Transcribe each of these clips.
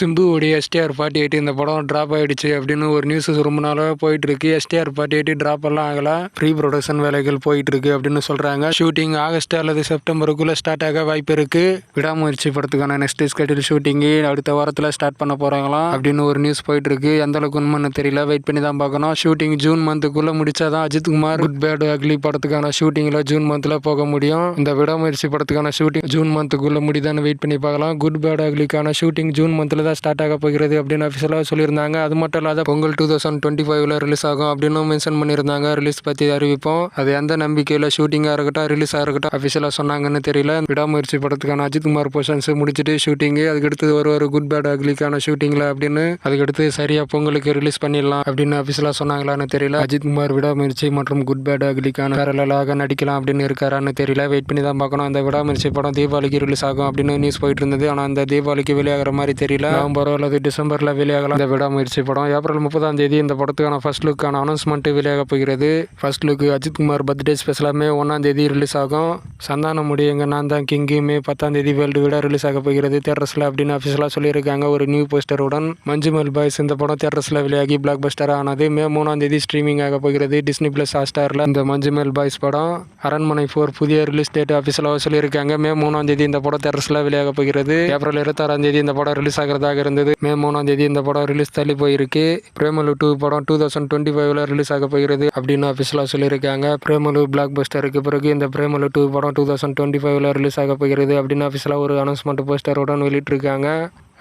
சிம்புவுடைய STR forty eight இந்த படம் drop ஆயிடுச்சு அப்படின்னு ஒரு நியூஸ் ரொம்ப நாளாக போயிட்டு இருக்கு எஸ்டிஆர் ஃபார்ட்டி எயிட் ட்ராப் எல்லாம் ஆகல. ப்ரீ ப்ரொடக்ஷன் வேலைகள் போயிட்டு இருக்கு அப்படின்னு சொல்றாங்க. ஷூட்டிங் ஆகஸ்ட் அல்லது செப்டம்பருக்குள்ள ஸ்டார்ட் ஆக வாய்ப்பு இருக்கு. விடாமுயற்சி படத்துக்கான நெக்ஸ்ட் ஸ்கெடியூல் ஷூட்டிங் அடுத்த வாரத்தில் ஸ்டார்ட் பண்ண போறாங்களாம் அப்படின்னு ஒரு நியூஸ் போயிட்டு இருக்கு எந்த அளவுக்கு உண்மைன்னு தெரியல. வெயிட் பண்ணி தான் பார்க்கணும். ஷூட்டிங் ஜூன் மந்த்துக்குள்ளே முடிச்சாதான் Ajith Kumar good bad ugly படத்துக்கான ஷூட்டிங்ல ஜூன் மந்த்ல போக முடியும். இந்த விடாமுயற்சி படத்துக்கான ஷூட்டிங் ஜூன் மந்த்துக்குள்ளே முடிதான்னு வெயிட் பண்ணி பார்க்கலாம். குட் பேட் அக்லிக்கான ஷூட்டிங் ஜூன் மந்த்ல தான் ஸ்டார்ட் ஆக போகிறது அப்படின்னு அஃபிஷியலாக சொல்லியிருந்தாங்க. அது மட்டும் இல்லாத பொங்கல் டூ தௌசண்ட் டுவெண்ட்டி ஃபைவ்ல ரிலீஸ் ஆகும் அப்படின்னு மென்ஷன் பண்ணியிருந்தாங்க. ரிலீஸ் பற்றி அறிவிப்போம். அது எந்த நம்பிக்கையில் ஷூட்டிங்காக இருக்கட்டும் ரிலீஸாக இருக்கட்டும் அஃபிஷியலாக சொன்னாங்கன்னு தெரியல. விடாமுயற்சி படத்துக்கான அஜித் குமார் போர்ஷன்ஸ் முடிச்சுட்டு ஷூட்டிங்கு அதுக்கடுத்து ஒரு ஒரு குட் பேட் அக்லிக்கான ஷூட்டிங்கில் அப்படின்னு அதுக்கடுத்து சரியாக பொங்கலுக்கு ரிலீஸ் பண்ணிடலாம் அப்படின்னு அஃபிஷியலாக சொன்னாங்களான்னு தெரியல. அஜித் குமார் விடாமுயற்சி மற்றும் குட் பேட் அக்லிக்கான பேரலாக நடிக்கலாம் அப்படின்னு இருக்காரான்னு தெரியல. வெயிட் பண்ணி தான் பார்க்கணும். அந்த விடாமுயற்சி படம் தீபாவளிக்கு ரிலீஸ் ஆகும் அப்படின்னு நியூஸ் போயிட்டு இருந்தது. ஆனால் அந்த தீபாவளிக்கு வெளியாகிற மாதிரி தெரியல. நவம்பரோ அல்லது டிசம்பரில் வெளியாகலாம். இந்த விடாமுயற்சி படம் ஏப்ரல் முப்பதாம் தேதி இந்த படத்துக்கான ஃபர்ஸ்ட் லுக்கான அனௌன்ஸ்மெண்ட் வெளியாக போகிறது. First look Ajith Kumar birthday ஸ்பெஷலாகவே ஒன்றாம் தேதி ரிலீஸ் ஆகும். சந்தானம் முடி நான் தான் கிங்கு மே பத்தாம் தேதி வேர்ல்டு விட ரிலீஸ் ஆக போகிறது. தேட்டர்ஸில் அப்படின்னு அஃபிஷியலாக சொல்லியிருக்காங்க ஒரு நியூ போஸ்டருடன் மஞ்சுமல் பாய்ஸ் இந்த படம் தேட்டர்ஸில் வெளியாகி பிளாக் பஸ்டர் ஆனது மே மூணாம் தேதி ஸ்ட்ரீமிங் ஆக போகிறது. டிஸ்னி பிளஸ் ஹாஸ்டாரில் இந்த மஞ்சுமல் பாய்ஸ் படம். அரண்மனை ஃபோர் புதிய ரிலீஸ் டேட் அஃபிஷியலாக சொல்லியிருக்காங்க. மே மூணாம் தேதி இந்த படம் தேட்டர்ஸில் வெளியாக போகிறது. ஏப்ரல் இருபத்தாறாம் தேதி இந்த படம் ரிலீஸ் போகிறதாக இருந்தது. மே மூணாம் தேதி இந்த படம் ரிலீஸ் தள்ளி போயிருக்கு. பிரேமலு டூ படம் டூ தௌசண்ட் டுவெண்ட்டி ஃபைவ்ல ரிலீஸ் ஆக போகிறது அப்படின்னு அஃபிஷியலாக சொல்லியிருக்காங்க. பிரேமலு பிளாக் பஸ்டருக்கு பிறகு இந்த பிரேமலு டூ படம் டூ தௌசண்ட் டுவெண்ட்டி ஃபைவ்ல ரிலீஸ் ஆக போகிறது அப்படின்னு அஃபிஷியலாக ஒரு அனௌன்ஸ்மெண்ட் போஸ்டருடன் வெளியிட்டிருக்காங்க.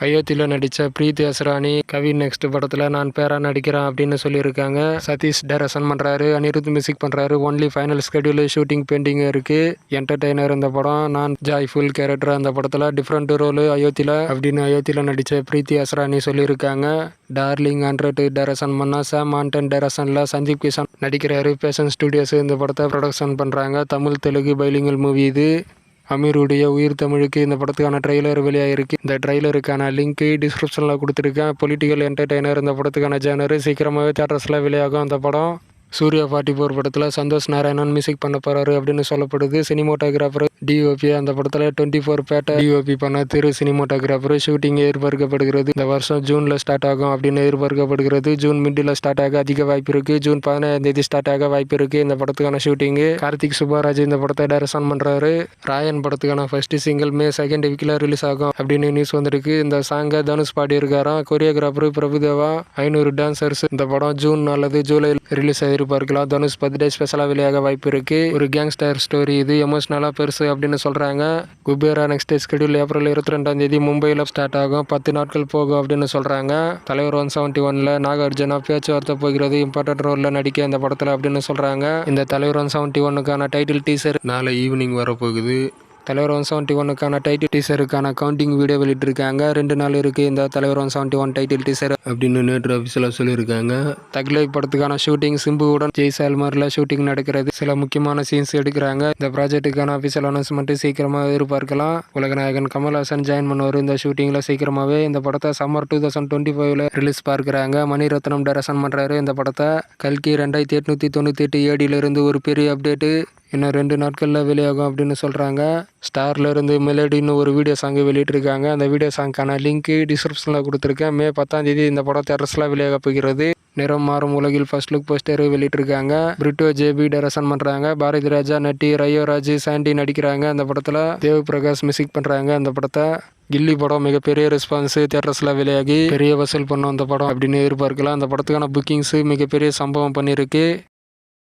அயோத்தியில் நடித்த பிரீத்தி அஸ்ரானி கவி நெக்ஸ்ட் படத்தில் நான் பேரா நடிக்கிறேன் அப்படின்னு சொல்லியிருக்காங்க. சதீஷ் டைரக்ஷன் பண்ணுறாரு அனிருத் மியூசிக் பண்ணுறாரு only final schedule shooting pending இருக்குது என்டர்டெய்னர் இந்த படம் நான் ஜாய்ஃபுல் கேரக்டர் அந்த படத்தில் டிஃப்ரெண்ட் ரோலு அயோத்தியில் அப்படின்னு அயோத்தியில் நடித்த பிரீத்தி அஸ்ரானி சொல்லியிருக்காங்க. டார்லிங் ஹண்ட்ரட் டைரக்ஷன் பண்ணால் சாம் ஆண்டன் டைரக்ஷனில் சந்தீப் கிஷன் நடிக்கிறாரு. பேஷன் ஸ்டுடியோஸ் இந்த படத்தை ப்ரொடக்ஷன் பண்ணுறாங்க தமிழ் தெலுங்கு பைலிங்கல் மூவி இது. அமீருடைய உயிர் தமிழுக்கு இந்த படத்துக்கான ட்ரெய்லர் வெளியாகிருக்கு இந்த ட்ரெய்லருக்கான லிங்க்கு டிஸ்கிரிப்ஷனில் கொடுத்துருக்கேன். பொலிட்டிக்கல் என்டர்டெய்னர் இந்த படத்துக்கான ஜேனரு சீக்கிரமாகவே தேட்டர்ஸில் வெளியாகும் அந்த படம். சூர்யா ஃபார்ட்டி ஃபோர் படத்தில் சந்தோஷ் நாராயணன் மியூசிக் பண்ண போகிறாரு அப்படின்னு சொல்லப்படுது. சினிமோட்டோகிராஃபர் டிஓபி அந்த படத்தில் டுவெண்ட்டி ஃபோர் பேட்டை டிஓபி பண்ண திரு சினிமோட்டோகிராஃபர் ஷூட்டிங் எதிர்பார்க்கப்படுகிறது. இந்த வருஷம் ஜூனில் ஸ்டார்ட் ஆகும் அப்படின்னு எதிர்பார்க்கப்படுகிறது. ஜூன் மிடில் ஸ்டார்ட் ஆக அதிக வாய்ப்பு இருக்குது ஜூன் பதினேழாம் தேதி ஸ்டார்ட் ஆக வாய்ப்பு இருக்குது இந்த படத்துக்கான ஷூட்டிங்கு கார்த்திக் சுப்பராஜ் இந்த படத்தை டைரக்ஷன் பண்ணுறாரு ராயன் படத்துக்கான ஃபர்ஸ்ட் சிங்கிள் மே செகண்ட் வீக்கில் ரிலீஸ் ஆகும் அப்படின்னு நியூஸ் வந்திருக்கு. இந்த சாங்கை தனுஷ் பாடி இருக்காராம் கொரியோகிராஃபர் பிரபுதேவா ஐநூறு டான்சர்ஸ் இந்த படம் ஜூன் அல்லது ஜூலை ரிலீஸ் எதிர்பார்க்கலாம். தனுஷ் பர்த்டே ஸ்பெஷலாக வெளியாக வாய்ப்பு இருக்கு. ஒரு கேங்ஸ்டர் ஸ்டோரி இது. எமோஷனலாக பெருசு அப்படின்னு சொல்கிறாங்க குபேரா நெக்ஸ்ட் ஸ்கெடியூல் ஏப்ரல் இருபத்தி ரெண்டாம் தேதி மும்பையில் ஸ்டார்ட் ஆகும். பத்து நாட்கள் போகும் அப்படின்னு சொல்கிறாங்க தலைவர் ஒன் செவன்ட்டி ஒன்ல நாகார்ஜுனா பேச்சுவார்த்தை போகிறது. இம்பார்ட்டன்ட் ரோலில் நடிக்க இந்த படத்தில் அப்படின்னு சொல்கிறாங்க இந்த தலைவர் ஒன் செவன்ட்டி ஒன்னுக்கான டைட்டில் டீசர் நாளை ஈவினிங் வரப்போகுது. தலைவர் ஒன் செவன்ட்டி ஒனுக்கான டைட்டில் டீசருக்கான கவுண்டிங் வீடியோ வெளியிட்டிருக்காங்க. ரெண்டு நாள் இருக்குது இந்த Thalaivar one seventy one title teaser அப்படின்னு நேற்று அஃபிஷியலாக சொல்லியிருக்காங்க. தக்லை படத்துக்கான ஷூட்டிங் சிம்புவுடன் ஜெய் சால்மரில் ஷூட்டிங் நடக்கிறது. சில முக்கியமான சீன்ஸ் எடுக்கிறாங்க. இந்த ப்ராஜெக்ட்டுக்கான அஃபிஷியல் அனௌன்ஸ்மெண்ட் சீக்கிரமாக எதிர்பார்க்கலாம். உலகநாயகன் கமல்ஹாசன் ஜாயின் பண்ணுவார் இந்த ஷூட்டிங்கில் சீக்கிரமாகவே இந்த படத்தை சம்மர் டூ தௌசண்ட் டுவெண்ட்டி ஃபைவ்ல ரிலீஸ் பார்க்குறாங்க. மணிரத்னம் டைரக்ஷன் பண்ணுறாரு இந்த படத்தை. கல்கி ரெண்டாயிரத்தி எட்நூற்றி தொண்ணூற்றி எட்டு ஏடியிலிருந்து ஒரு பெரிய அப்டேட்டு இன்னும் ரெண்டு நாட்களில் வெளியாகும் அப்படின்னு சொல்கிறாங்க ஸ்டார்ல இருந்து மெலடின்னு ஒரு வீடியோ சாங்கு வெளியிட்டிருக்காங்க. அந்த வீடியோ சாங்க்கான லிங்க்கு டிஸ்கிரிப்ஷனில் கொடுத்துருக்கேன். மே பத்தாந்தேதி இந்த படம் தேட்டர்ஸில் வெளியாக போகிறது. நிறம் மாறும் உலகில் ஃபர்ஸ்ட் லுக் போஸ்டர் வெளியிட்டிருக்காங்க. பிரிட்டோ ஜேபி டைரக்ஷன் பண்ணுறாங்க பாரதி ராஜா நட்டி ரயோராஜ் சாண்டி நடிக்கிறாங்க அந்த படத்தில். தேவ் பிரகாஷ் மியூசிக் பண்ணுறாங்க அந்த படத்தை. கில்லி படம் மிகப்பெரிய ரெஸ்பான்ஸ் தேட்டர்ஸில் வெளியாகி பெரிய வசூல் பண்ணும் அந்த படம் அப்படின்னு எதிர்பார்க்கலாம். அந்த படத்துக்கான புக்கிங்ஸு மிகப்பெரிய சம்பவம் பண்ணியிருக்கு.